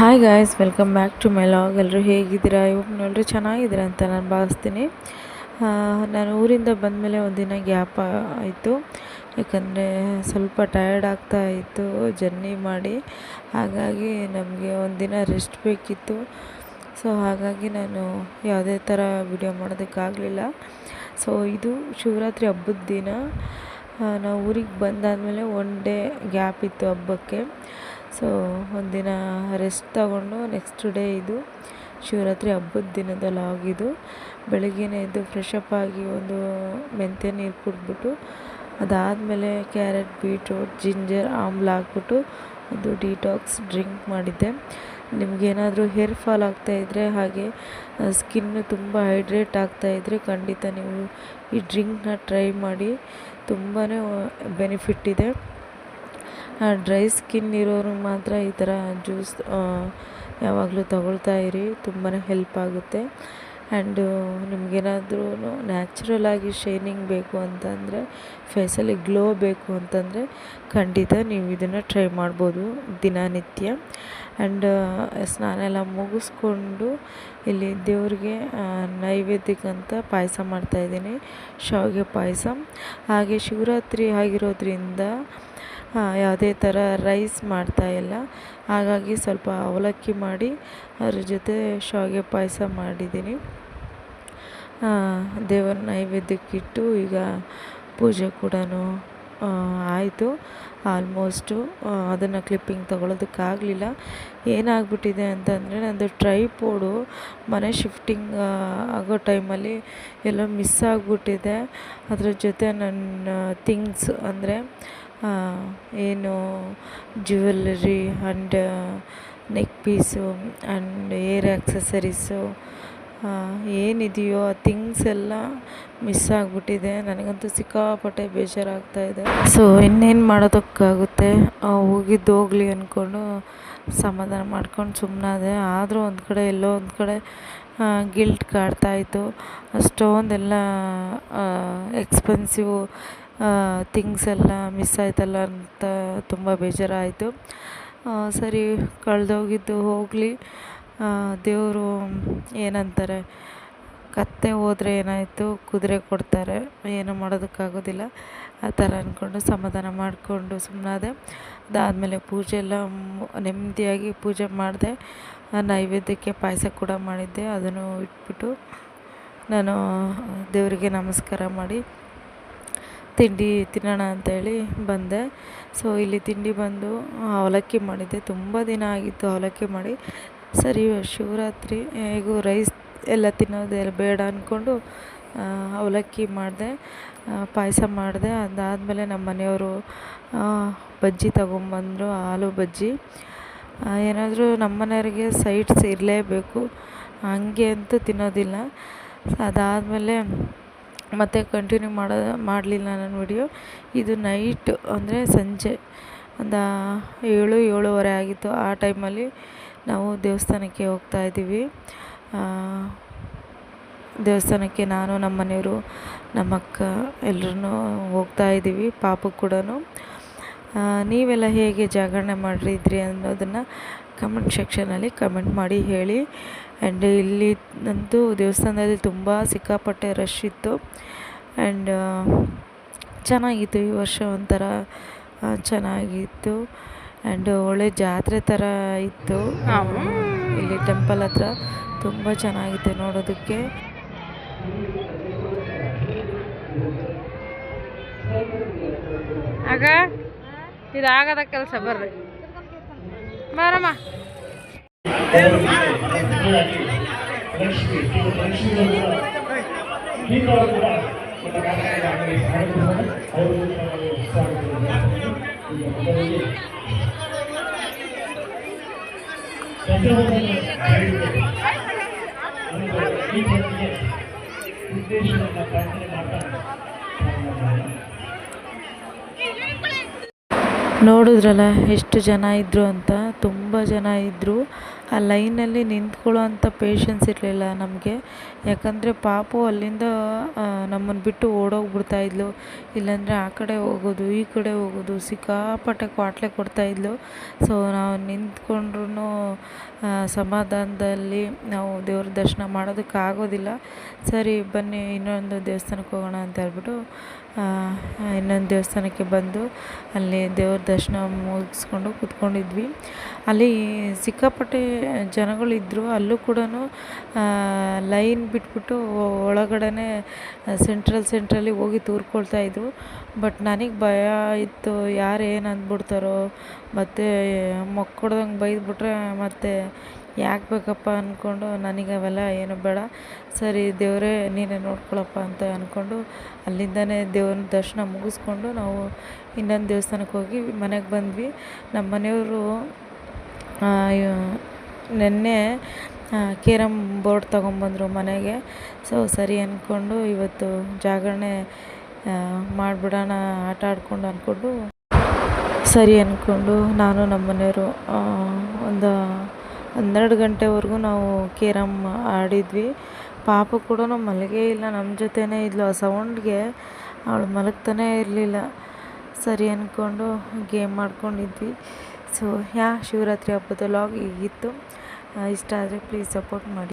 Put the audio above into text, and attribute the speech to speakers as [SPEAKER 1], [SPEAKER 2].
[SPEAKER 1] Hi guys welcome back to my vlog ಎಲ್ಲರೂ ಹೇಗಿದ್ದೀರಾ? ಇವಾಗ ಎಲ್ಲರೂ ಚೆನ್ನಾಗಿದ್ದೀರಾ ಅಂತ ನಾನು ಭಾವಿಸ್ತೀನಿ. ನಾನು ಊರಿಂದ ಬಂದಮೇಲೆ ಒಂದಿನ ಗ್ಯಾಪ್ ಆಯಿತು. ಯಾಕಂದರೆ ಸ್ವಲ್ಪ ಟಯರ್ಡ್ ಆಗ್ತಾ ಇತ್ತು ಜರ್ನಿ ಮಾಡಿ. ಹಾಗಾಗಿ ನಮಗೆ ಒಂದಿನ ರೆಸ್ಟ್ ಬೇಕಿತ್ತು. ಸೊ ಹಾಗಾಗಿ ನಾನು ಯಾವುದೇ ಥರ ವಿಡಿಯೋ ಮಾಡೋದಕ್ಕಾಗಲಿಲ್ಲ ಸೊ ಇದು ಶಿವರಾತ್ರಿ ಹಬ್ಬದ ದಿನ. ನಾವು ಊರಿಗೆ ಬಂದಾದಮೇಲೆ ಒನ್ ಡೇ ಗ್ಯಾಪ್ ಇತ್ತು ಹಬ್ಬಕ್ಕೆ. ಸೊ ಒಂದಿನ ರೆಸ್ಟ್ ತಗೊಂಡು ನೆಕ್ಸ್ಟ್ ಡೇ ಇದು ಶಿವರಾತ್ರಿ ಹಬ್ಬದ ದಿನದ ಲಾಗ್ ಇದು ಬೆಳಗ್ಗೆನೇ ಎದ್ದು ಫ್ರೆಶ್ ಅಪ್ ಆಗಿ ಒಂದು ಮೆಂತ್ಯ ನೀರು ಕುಡಿದ್ಬಿಟ್ಟು, ಅದಾದಮೇಲೆ ಕ್ಯಾರೆಟ್ ಬೀಟ್ರೂಟ್ ಜಿಂಜರ್ ಆಮ್ಲ ಹಾಕ್ಬಿಟ್ಟು ಒಂದು ಡಿಟಾಕ್ಸ್ ಡ್ರಿಂಕ್ ಮಾಡಿದ್ದೆ. ನಿಮಗೇನಾದರೂ ಹೇರ್ ಫಾಲ್ ಆಗ್ತಾ ಇದ್ದರೆ ಹಾಗೆ ಸ್ಕಿನ್ನು ತುಂಬ ಹೈಡ್ರೇಟ್ ಆಗ್ತಾಯಿದ್ರೆ ಖಂಡಿತ ನೀವು ಈ ಡ್ರಿಂಕ್ನ ಟ್ರೈ ಮಾಡಿ ತುಂಬಾ ಬೆನಿಫಿಟ್ ಇದೆ. ಡ್ರೈ ಸ್ಕಿನ್ ಇರೋರು ಮಾತ್ರ ಈ ಥರ ಜ್ಯೂಸ್ ಯಾವಾಗಲೂ ತಗೊಳ್ತಾ ಇರಿ ತುಂಬಾ ಹೆಲ್ಪ್ ಆಗುತ್ತೆ. ಆ್ಯಂಡು ನಿಮಗೇನಾದ್ರೂ ನ್ಯಾಚುರಲ್ ಆಗಿ ಶೈನಿಂಗ್ ಬೇಕು ಅಂತಂದರೆ ಫೇಸಲ್ಲಿ ಗ್ಲೋ ಬೇಕು ಅಂತಂದರೆ, ಖಂಡಿತ ನೀವು ಇದನ್ನು ಟ್ರೈ ಮಾಡ್ಬೋದು ದಿನನಿತ್ಯ. ಆ್ಯಂಡ್ ಸ್ನಾನ ಎಲ್ಲ ಮುಗಿಸ್ಕೊಂಡು ಇಲ್ಲಿ ದೇವ್ರಿಗೆ ನೈವೇದ್ಯಕ್ಕಂತ ಪಾಯಸ ಮಾಡ್ತಾಯಿದ್ದೀನಿ ಶಾವಿಗೆ ಪಾಯಸ. ಹಾಗೆ ಶಿವರಾತ್ರಿ ಆಗಿರೋದ್ರಿಂದ ಯಾವುದೇ ಥರ ರೈಸ್ ಮಾಡ್ತಾಯಿಲ್ಲ ಹಾಗಾಗಿ ಸ್ವಲ್ಪ ಅವಲಕ್ಕಿ ಮಾಡಿ ಅದ್ರ ಜೊತೆ ಶಾವಿಗೆ ಪಾಯಸ ಮಾಡಿದ್ದೀನಿ. ದೇವರ ನೈವೇದ್ಯಕ್ಕಿಟ್ಟು ಈಗ ಪೂಜೆ ಕೂಡ ಆಯಿತು. ಆಲ್ಮೋಸ್ಟು ಅದನ್ನು ಕ್ಲಿಪ್ಪಿಂಗ್ ತೊಗೊಳೋದಕ್ಕಾಗಲಿಲ್ಲ. ಏನಾಗ್ಬಿಟ್ಟಿದೆ ಅಂತಂದರೆ ನಂದು ಟ್ರೈಪೋಡು ಮನೆ ಶಿಫ್ಟಿಂಗ್ ಆಗೋ ಟೈಮಲ್ಲಿ ಎಲ್ಲ ಮಿಸ್ ಆಗಿಬಿಟ್ಟಿದೆ. ಅದ್ರ ಜೊತೆ ನನ್ನ ಥಿಂಗ್ಸ್ ಅಂದರೆ ಏನು jewellery and neck piece and ear accessories ಏನಿದೆಯೋ ಆ ಥಿಂಗ್ಸ್ ಎಲ್ಲ ಮಿಸ್ ಆಗಿಬಿಟ್ಟಿದೆ. ನನಗಂತೂ ಸಿಕ್ಕಾಪಟ್ಟೆ ಬೇಜಾರಾಗ್ತಾಯಿದೆ ಸೊ ಇನ್ನೇನು ಮಾಡೋದಕ್ಕಾಗುತ್ತೆ? ಹೋಗಿದ್ದು ಹೋಗಲಿ ಅಂದ್ಕೊಂಡು ಸಮಾಧಾನ ಮಾಡ್ಕೊಂಡು ಸುಮ್ಮನಾದೆ ಆದರೂ ಒಂದು ಕಡೆ, ಎಲ್ಲೋ ಒಂದು ಕಡೆ ಗಿಲ್ಟ್ ಕಾಡ್ತಾಯಿತ್ತು ಅಷ್ಟೊಂದೆಲ್ಲ ಎಕ್ಸ್ಪೆನ್ಸಿವ್ ಥಿಂಗ್ಸ್ ಎಲ್ಲ ಮಿಸ್ ಆಯ್ತಲ್ಲ ಅಂತ ತುಂಬ ಬೇಜಾರಾಯಿತು. ಸರಿ, ಕಳೆದೋಗಿದ್ದು ಹೋಗಲಿ. ದೇವರು ಏನಂತಾರೆ, ಕತ್ತೆ ಹೋದರೆ ಏನಾಯಿತು? ಕುದುರೆ ಕೊಡ್ತಾರೆ. ಏನು ಮಾಡೋದಕ್ಕಾಗೋದಿಲ್ಲ. ಆ ಥರ ಅಂದ್ಕೊಂಡು ಸಮಾಧಾನ ಮಾಡಿಕೊಂಡು ಸುಮ್ಮನಾದೆ ಅದಾದಮೇಲೆ ಪೂಜೆ ಎಲ್ಲ ನೆಮ್ಮದಿಯಾಗಿ ಪೂಜೆ ಮಾಡಿದೆ. ನೈವೇದ್ಯಕ್ಕೆ ಪಾಯಸ ಕೂಡ ಮಾಡಿದ್ದೆ. ಅದನ್ನು ಇಟ್ಬಿಟ್ಟು ನಾನು ದೇವರಿಗೆ ನಮಸ್ಕಾರ ಮಾಡಿ ತಿಂಡಿ ತಿನ್ನೋಣ ಅಂತೇಳಿ ಬಂದೆ. ಸೊ ಇಲ್ಲಿ ತಿಂಡಿ ಬಂದು ಅವಲಕ್ಕಿ ಮಾಡಿದ್ದೆ. ತುಂಬ ದಿನ ಆಗಿತ್ತು ಅವಲಕ್ಕಿ ಮಾಡಿ. ಸರಿ, ಶಿವರಾತ್ರಿ, ಹೇಗೂ ರೈಸ್ ಎಲ್ಲ ತಿನ್ನೋದೆಲ್ಲ ಬೇಡ ಅಂದ್ಕೊಂಡು ಅವಲಕ್ಕಿ ಮಾಡಿದೆ. ಪಾಯಸ ಮಾಡಿದೆ. ಅದಾದಮೇಲೆ ನಮ್ಮ ಮನೆಯವರು ಬಜ್ಜಿ ತಗೊಂಬಂದರು, ಆಲೂ ಬಜ್ಜಿ. ಏನಾದರೂ ನಮ್ಮ ಮನೆಯವ್ರಿಗೆ ಸೈಡ್ಸ್ ಇರಲೇಬೇಕು. ಹಂಗೆ ಅಂತೂ ತಿನ್ನೋದಿಲ್ಲ. ಅದಾದಮೇಲೆ ಮತ್ತೆ ಕಂಟಿನ್ಯೂ ಮಾಡೋ, ಮಾಡಲಿಲ್ಲ ನಾನು ವಿಡಿಯೋ ಇದು ನೈಟ್ ಅಂದರೆ ಸಂಜೆ. ಒಂದು ಏಳು, ಏಳುವರೆ ಆಗಿತ್ತು. ಆ ಟೈಮಲ್ಲಿ ನಾವು ದೇವಸ್ಥಾನಕ್ಕೆ ಹೋಗ್ತಾ ಇದ್ದೀವಿ. ದೇವಸ್ಥಾನಕ್ಕೆ ನಾನು ನಮ್ಮ ಮನೆಯವರು ನಮ್ಮ ಅಕ್ಕ ಎಲ್ಲರೂ ಹೋಗ್ತಾ ಇದ್ದೀವಿ. ಪಾಪು ಕೂಡ ನೀವೆಲ್ಲ ಹೇಗೆ ಜಾಗರಣೆ ಮಾಡಿದ್ರಿ ಅನ್ನೋದನ್ನು ಕಮೆಂಟ್ ಸೆಕ್ಷನಲ್ಲಿ ಕಮೆಂಟ್ ಮಾಡಿ ಹೇಳಿ. ಆ್ಯಂಡ್ ಇಲ್ಲಿ ಅಂತೂ ದೇವಸ್ಥಾನದಲ್ಲಿ ತುಂಬ ಸಿಕ್ಕಾಪಟ್ಟೆ ರಶ್ ಇತ್ತು. ಆ್ಯಂಡ್ ಚೆನ್ನಾಗಿತ್ತು ಈ ವರ್ಷ ಒಂಥರ ಚೆನ್ನಾಗಿತ್ತು. ಆ್ಯಂಡ್ ಒಳ್ಳೆ ಜಾತ್ರೆ ಥರ ಇತ್ತು. ಇಲ್ಲಿ ಟೆಂಪಲ್ ಹತ್ರ ತುಂಬ ಚೆನ್ನಾಗಿತ್ತು ನೋಡೋದಕ್ಕೆ.
[SPEAKER 2] ಆಗ ಇದಾಗದ ಕೆಲಸ ಬರ್ರಿ. ಬರಮ್ಮ.
[SPEAKER 1] ಉದ್ದೇಶವನ್ನು ಪ್ರಾರ್ಥನೆ ಮಾಡ್ತಾರೆ ನೋಡಿದ್ರಲ್ಲ ಎಷ್ಟು ಜನ ಇದ್ದರು ಅಂತ ತುಂಬ ಜನ ಇದ್ದರು ಆ ಲೈನಲ್ಲಿ ನಿಂತ್ಕೊಳ್ಳೋ ಅಂಥ ಪೇಷನ್ಸ್ ಇರಲಿಲ್ಲ ನಮಗೆ. ಯಾಕಂದರೆ ಪಾಪು ಅಲ್ಲಿಂದ ನಮ್ಮನ್ನು ಬಿಟ್ಟು ಓಡೋಗ್ಬಿಡ್ತಾ ಇದ್ಲು. ಇಲ್ಲಾಂದರೆ ಆ ಕಡೆ ಹೋಗೋದು, ಈ ಕಡೆ ಹೋಗೋದು, ಸಿಕ್ಕಾಪಟ್ಟೆ ಕ್ವಾಟ್ಲೆ ಕೊಡ್ತಾಯಿದ್ಲು ಸೊ ನಾವು ನಿಂತ್ಕೊಂಡ್ರೂ ಸಮಾಧಾನದಲ್ಲಿ ನಾವು ದೇವ್ರ ದರ್ಶನ ಮಾಡೋದಕ್ಕಾಗೋದಿಲ್ಲ ಸರಿ, ಬನ್ನಿ, ಇನ್ನೊಂದು ದೇವಸ್ಥಾನಕ್ಕೆ ಹೋಗೋಣ ಅಂತ ಹೇಳ್ಬಿಟ್ಟು ಇನ್ನೊಂದು ದೇವಸ್ಥಾನಕ್ಕೆ ಬಂದು ಅಲ್ಲಿ ದೇವ್ರ ದರ್ಶನ ಮುಗಿಸ್ಕೊಂಡು ಕೂತ್ಕೊಂಡಿದ್ವಿ. ಅಲ್ಲಿ ಸಿಕ್ಕಾಪಟ್ಟೆ ಜನಗಳಿದ್ದರು ಅಲ್ಲೂ ಕೂಡ ಲೈನ್ ಬಿಟ್ಬಿಟ್ಟು ಒಳಗಡೆ ಸೆಂಟ್ರಲ್ ಸೆಂಟ್ರಲ್ಲಿ ಹೋಗಿ ತೂರ್ಕೊಳ್ತಾ ಇದ್ದರು ಬಟ್ ನನಗೆ ಭಯ ಇತ್ತು, ಯಾರು ಏನು ಅಂದ್ಬಿಡ್ತಾರೋ. ಮತ್ತು, ಮೊಕ್ಕೊಡ್ದಂಗೆ ಬೈದ್ಬಿಟ್ರೆ ಮತ್ತು ಯಾಕೆ ಬೇಕಪ್ಪ ಅಂದ್ಕೊಂಡು ನನಗೆ ಅವೆಲ್ಲ ಏನು ಬೇಡ. ಸರಿ, ದೇವರೇ, ನೀನೇ ನೋಡ್ಕೊಳಪ್ಪ ಅಂತ ಅಂದ್ಕೊಂಡು ಅಲ್ಲಿಂದನೇ ದೇವ್ರನ್ನ ದರ್ಶನ ಮುಗಿಸ್ಕೊಂಡು ನಾವು ಇನ್ನೊಂದು ದೇವಸ್ಥಾನಕ್ಕೆ ಹೋಗಿ ಮನೆಗೆ ಬಂದ್ವಿ. ನಮ್ಮ ಮನೆಯವರು ನೆನ್ನೆ ಕೇರಮ್ ಬೋರ್ಡ್ ತೊಗೊಂಬಂದರು ಮನೆಗೆ. ಸೊ, ಸರಿ ಅಂದ್ಕೊಂಡು ಇವತ್ತು ಜಾಗರಣೆ ಮಾಡಿಬಿಡೋಣ ಆಟ ಆಡ್ಕೊಂಡು ಅಂದ್ಕೊಂಡು ಸರಿ ಅಂದ್ಕೊಂಡು ನಾನು ನಮ್ಮ ಮನೆಯವರು ಒಂದು ಹನ್ನೆರಡು ಗಂಟೆವರೆಗೂ ನಾವು ಕೇರಮ್ ಆಡಿದ್ವಿ. ಪಾಪ ಕೂಡ ಮಲಗೇ ಇಲ್ಲ, ನಮ್ಮ ಜೊತೆನೇ ಇದ್ಲು. ಆ ಸೌಂಡ್ಗೆ ಅವಳು ಮಲಗ್ತಾನೇ ಇರಲಿಲ್ಲ. ಸರಿ ಅಂದ್ಕೊಂಡು ಗೇಮ್ ಮಾಡ್ಕೊಂಡಿದ್ವಿ. ಸೊ ಯಾ ಶಿವರಾತ್ರಿ ಹಬ್ಬದ ಲಾಗ್ ಹೀಗಿತ್ತು. ಇಷ್ಟ ಆದರೆ ಪ್ಲೀಸ್ ಸಪೋರ್ಟ್ ಮಾಡಿ.